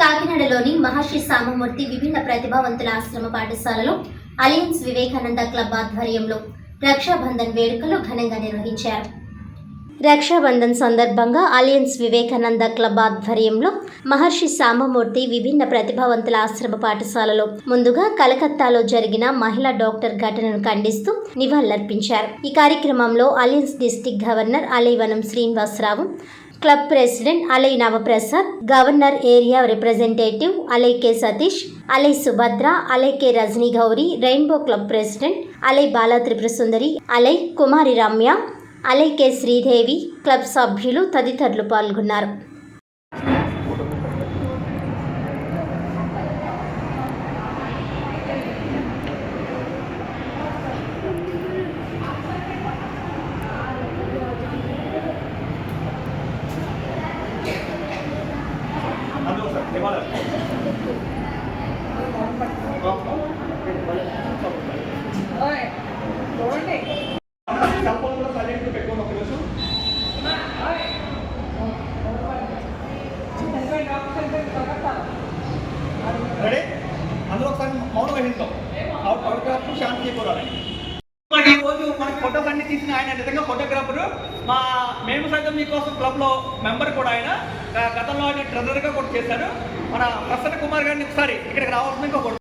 కాకినాడలోని మహర్షి సామమూర్తి విభిన్న ప్రతిభావంతుల ఆశ్రమ పాఠశాలలో అలయన్స్ వివేకానంద క్లబ్ ఆధ్వర్యంలో రక్షాబంధన్ వేడుకలు ఘనంగా నిర్వహించారు. రక్షాబంధన్ సందర్భంగా అలయన్స్ వివేకానంద క్లబ్ ఆధ్వర్యంలో మహర్షి సాంబమూర్తి విభిన్న ప్రతిభావంతుల ఆశ్రమ పాఠశాలలో ముందుగా కలకత్తాలో జరిగిన మహిళా డాక్టర్ ఘటనను ఖండిస్తూ నివాళులర్పించారు. ఈ కార్యక్రమంలో అలయన్స్ డిస్టిక్ గవర్నర్ అలైవనం శ్రీనివాసరావు క్లబ్ ప్రెసిడెంట్ అలై నవప్రసాద్ గవర్నర్ ఏరియా రిప్రజెంటేటివ్ అలై కె సతీష్ అలై సుభద్ర అలై K Rajani Gowri rainbow club president అలై బాలా త్రిపుర సుందరి అలై కుమారి రమ్య అలై కె శ్రీదేవి క్లబ్ సభ్యులు తదితరులు పాల్గొన్నారు అందులో సార్ ఇవాళ సంపూర్ణ కూడా సైలెంట్ పెట్టుకోండి ఒక నిమిషం రెడీ అందులో ఒకసారి మౌనం వహిస్తాం ఫోటోగ్రాఫర్ శాంతి చేయకూడదు ఈ రోజు మనకి తీసిన ఆయన నిజంగా ఫోటోగ్రాఫరు మా మేము సైతం మీకోసం క్లబ్లో మెంబర్ కూడా ఆయన. గతంలో ఆయన ట్రెజర్గా కూడా చేశారు మన ప్రసన్న కుమార్ గారిని ఒకసారి ఇక్కడికి రావాల్సిన కూడా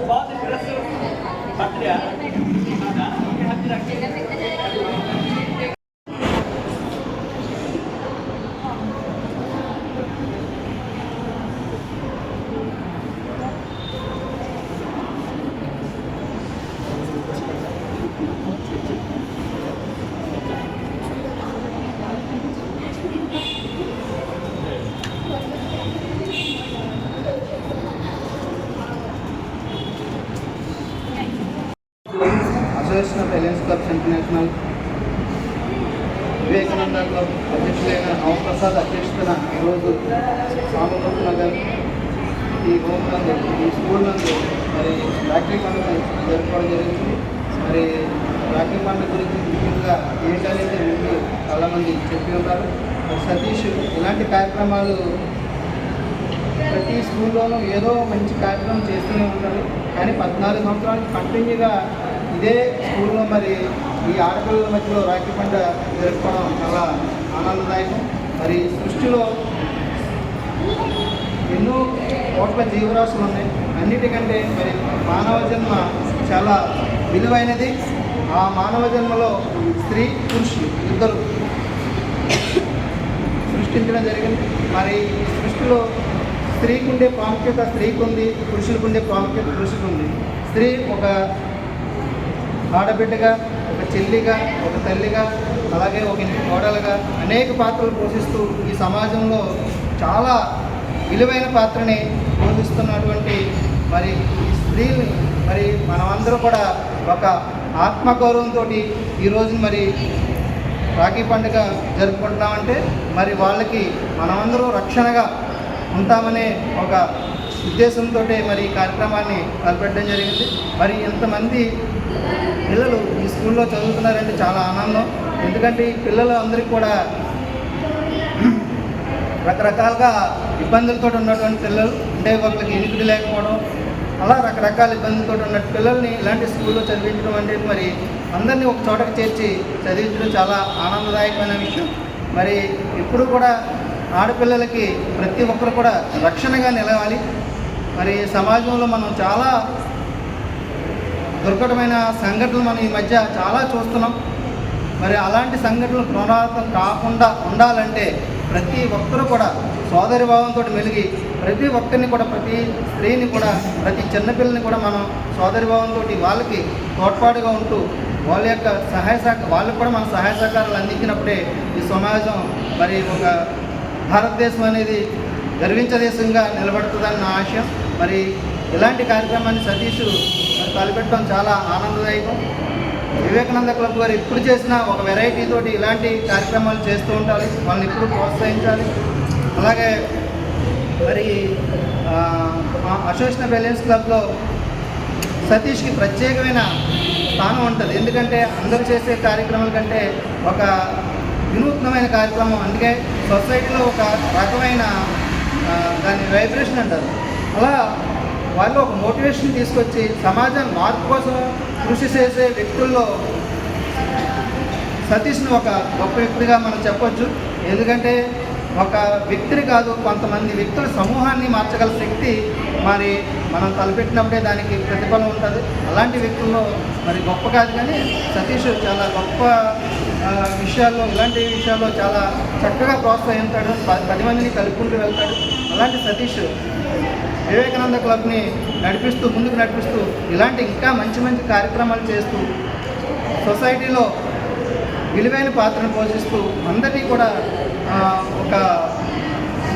హాయ్ బాగుంది association of alliance clubs international Vivekananda club అధ్యక్షులైన Prasad అధ్యక్షతన ఈరోజు సామూహిక నగర్ ఈ హోమ్ నందు ఈ స్కూల్ నందు మరి ఫ్యాక్టరీ పండుగ జరుపుకోవడం జరిగింది. మరి ఫ్యాక్టరీ పండుగ గురించి ముఖ్యంగా ఏంటనేది ముందు చాలామంది చెప్పి ఉన్నారు మరి సతీష్ ఇలాంటి కార్యక్రమాలు ప్రతి స్కూల్లోనూ ఏదో మంచి కార్యక్రమం చేస్తూనే ఉంటారు. కానీ పద్నాలుగు సంవత్సరాలు కంటిన్యూగా ఇదే స్కూల్లో మరి ఈ ఆడపిల్లల మధ్యలో రాఖీ పండుగ జరుపుకోవడం చాలా ఆనందదాయకం. మరి సృష్టిలో ఎన్నో కోట్ల జీవరాశులు ఉన్నాయి. అన్నిటికంటే మరి మానవ జన్మ చాలా విలువైనది. ఆ మానవ జన్మలో స్త్రీ పురుషులు ఇద్దరు సృష్టించడం జరిగింది. మరి ఈ సృష్టిలో స్త్రీకుండే ప్రాముఖ్యత స్త్రీకుంది ఉంది పురుషులకు ఉండే ప్రాముఖ్యత పురుషులకు ఉంది స్త్రీ ఒక ఆడబిడ్డగా ఒక చెల్లిగా ఒక తల్లిగా అలాగే ఒక ఇంటి కోడలుగా అనేక పాత్రలు పోషిస్తూ ఈ సమాజంలో చాలా విలువైన పాత్రని పోషిస్తున్నటువంటి మరి ఈ స్త్రీని మరి మనమందరూ కూడా ఒక ఆత్మగౌరవంతో ఈరోజు మరి రాఖీ పండుగ జరుపుకుంటున్నామంటే మరి వాళ్ళకి మనమందరూ రక్షణగా ఉంటామనే ఒక ఉద్దేశంతో మరి ఈ కార్యక్రమాన్ని తలపెట్టడం జరిగింది. మరి ఇంతమంది పిల్లలు ఈ స్కూల్లో చదువుతున్నారంటే చాలా ఆనందం. ఎందుకంటే ఈ పిల్లలు అందరికీ కూడా రకరకాలుగా ఇబ్బందులతో ఉన్నటువంటి పిల్లలు అంటే ఒకరికి ఎనికిడి లేకపోవడం అలా రకరకాల ఇబ్బందులతో ఉన్న పిల్లల్ని ఇలాంటి స్కూల్లో చదివించడం అనేది మరి అందరినీ ఒక చోటకి చేర్చి చదివించడం చాలా ఆనందదాయకమైన విషయం. మరి ఎప్పుడు కూడా ఆడపిల్లలకి ప్రతి ఒక్కరు కూడా రక్షణగా నిలవాలి. మరి సమాజంలో మనం చాలా దుర్ఘటమైన సంఘటనలు మనం ఈ మధ్య చాలా చూస్తున్నాం. మరి అలాంటి సంఘటనలు పునరావృతం కాకుండా ఉండాలంటే ప్రతి ఒక్కరూ కూడా సోదరి భావంతో మెలిగి ప్రతి ఒక్కరిని కూడా ప్రతి స్త్రీని కూడా ప్రతి చిన్నపిల్లని కూడా మనం సోదరి భావంతో వాళ్ళకి తోడ్పాటుగా ఉంటూ వాళ్ళ యొక్క సహాయ సహకార వాళ్ళకి కూడా మన సహాయ సహకారాలు అందించినప్పుడే ఈ సమాజం మరి ఒక భారతదేశం అనేది గర్వించ దేశంగా నిలబడుతుందని నా ఆశయం. మరి ఇలాంటి కార్యక్రమాన్ని సతీష్ తలపెట్టడం చాలా ఆనందదాయకం. వివేకానంద క్లబ్ గారు ఇప్పుడు చేసిన ఒక వెరైటీ తోటి ఇలాంటి కార్యక్రమాలు చేస్తూ ఉంటారు వాళ్ళని ఎప్పుడు ప్రోత్సహించాలి. అలాగే మరి ఆ, మా అసోసియేషన్ క్లబ్లో సతీష్కి ప్రత్యేకమైన స్థానం ఉంటుంది. ఎందుకంటే అందరూ చేసే కార్యక్రమాల కంటే ఒక వినూత్నమైన కార్యక్రమం. అందుకే సొసైటీలో ఒక రకమైన దాని దాన్ని వైబ్రేషన్ అంటారు. అలా వాళ్ళు ఒక మోటివేషన్ తీసుకొచ్చి సమాజం మార్పు కోసం కృషి చేసే వ్యక్తుల్లో సతీష్ను ఒక గొప్ప వ్యక్తిగా మనం చెప్పొచ్చు. ఎందుకంటే ఒక వ్యక్తిని కాదు కొంతమంది వ్యక్తుల సమూహాన్ని మార్చగల శక్తి మరి మనం తలపెట్టినప్పుడే దానికి ప్రతిఫలం ఉంటుంది. అలాంటి వ్యక్తుల్లో మరి గొప్ప కాదు కానీ సతీష్ చాలా గొప్ప విషయాల్లో ఇలాంటి విషయాల్లో చాలా చక్కగా ప్రోత్సహిస్తాడు పది మందిని కలుపుకుంటూ వెళ్తాడు. అలాంటి సతీష్ వివేకానంద క్లబ్ని నడిపిస్తూ ముందుకు నడిపిస్తూ ఇలాంటి ఇంకా మంచి మంచి కార్యక్రమాలు చేస్తూ సొసైటీలో విలువైన పాత్రను పోషిస్తూ అందరినీ కూడా ఒక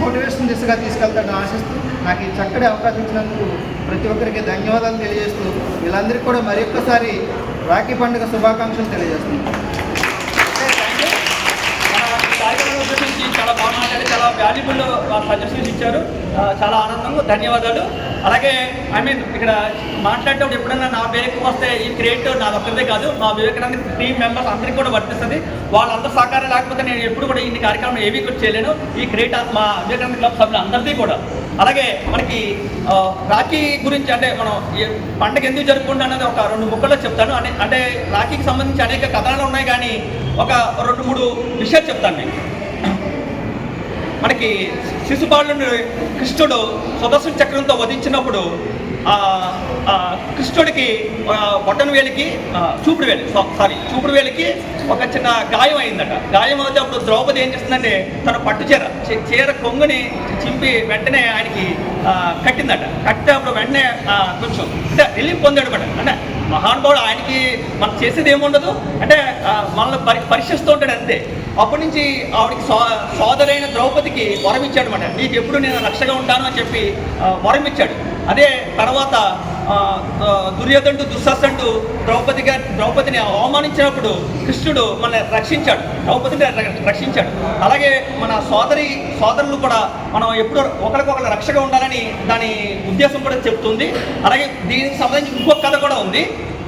మోటివేషన్ దిశగా తీసుకెళ్తాడని ఆశిస్తూ నాకు ఈ చక్కటి అవకాశం ఇచ్చినందుకు ప్రతి ఒక్కరికి ధన్యవాదాలు తెలియజేస్తూ వీళ్ళందరికీ కూడా మరి ఒక్కసారి రాఖీ పండుగ శుభాకాంక్షలు తెలియజేస్తున్నాను మన ఈ కార్యక్రమం ఉద్దేశించి చాలా బాగా మాట్లాడి చాలా వాల్యుబుల్ సజెషన్స్ ఇచ్చారు. చాలా ఆనందంగా ధన్యవాదాలు. అలాగే ఐ మీన్ ఇక్కడ మాట్లాడేటప్పుడు ఎప్పుడైనా నా పేరుకు వస్తే ఈ క్రియేట్ నా ఒక్కరిదే కాదు మా వివేకానంద టీం మెంబర్స్ అందరికీ కూడా వర్తిస్తుంది. వాళ్ళందరూ సహకారం లేకపోతే నేను ఎప్పుడు కూడా ఇన్ని కార్యక్రమం ఏవి కూడా చేయలేను. ఈ క్రియేట్ మా వివేకానంద క్లబ్ సభ్యులు అందరిది కూడా. అలాగే మనకి రాఖీ గురించి అంటే మనం పండగ ఎందుకు జరుపుకుంటా అనేది ఒక రెండు ముక్కల్లో చెప్తాను. అంటే అంటే రాఖీకి సంబంధించి అనేక కథనాలు ఉన్నాయి కానీ ఒక రెండు మూడు విషయాలు చెప్తాను నేను. మనకి శిశుపాలుని కృష్ణుడు సుదర్శన చక్రంతో వధించినప్పుడు కృష్ణుడికి బొట్టన వేలికి చూపుడు వేలి సారీ చూపుడు వేలికి ఒక చిన్న గాయం అయిందట. గాయం అయితే అప్పుడు ద్రౌపది ఏం చేస్తుందంటే తన పట్టు చీర చీర కొంగుని చింపి వెంటనే ఆయనకి కట్టిందట. కట్టే అప్పుడు వెంటనే కొంచెం అంటే రిలీఫ్ పొందాడు అనమాట అంటే మహానుభావుడు ఆయనకి మనం చేసేది ఏముండదు? అంటే మనల్ని పరి పరీక్షిస్తూ ఉంటాడు అంతే. అప్పటి నుంచి ఆవిడకి సో సోదరైన ద్రౌపదికి వరం ఇచ్చాడు అనమాట నీకు ఎప్పుడు నేను రక్షగా ఉంటాను అని చెప్పి వరం ఇచ్చాడు అదే తర్వాత దుర్యోధనుడు దుశ్శాసనుడు ద్రౌపది గారి ద్రౌపదిని అవమానించినప్పుడు కృష్ణుడు మన రక్షించాడు. ద్రౌపదిని రక్షించాడు. అలాగే మన సోదరి సోదరులు కూడా మనం ఎప్పుడు ఒకరికొకరు రక్షగా ఉండాలని దాని ఉద్దేశం కూడా చెప్తుంది. అలాగే దీనికి సంబంధించి ఇంకొక కథ కూడా ఉంది.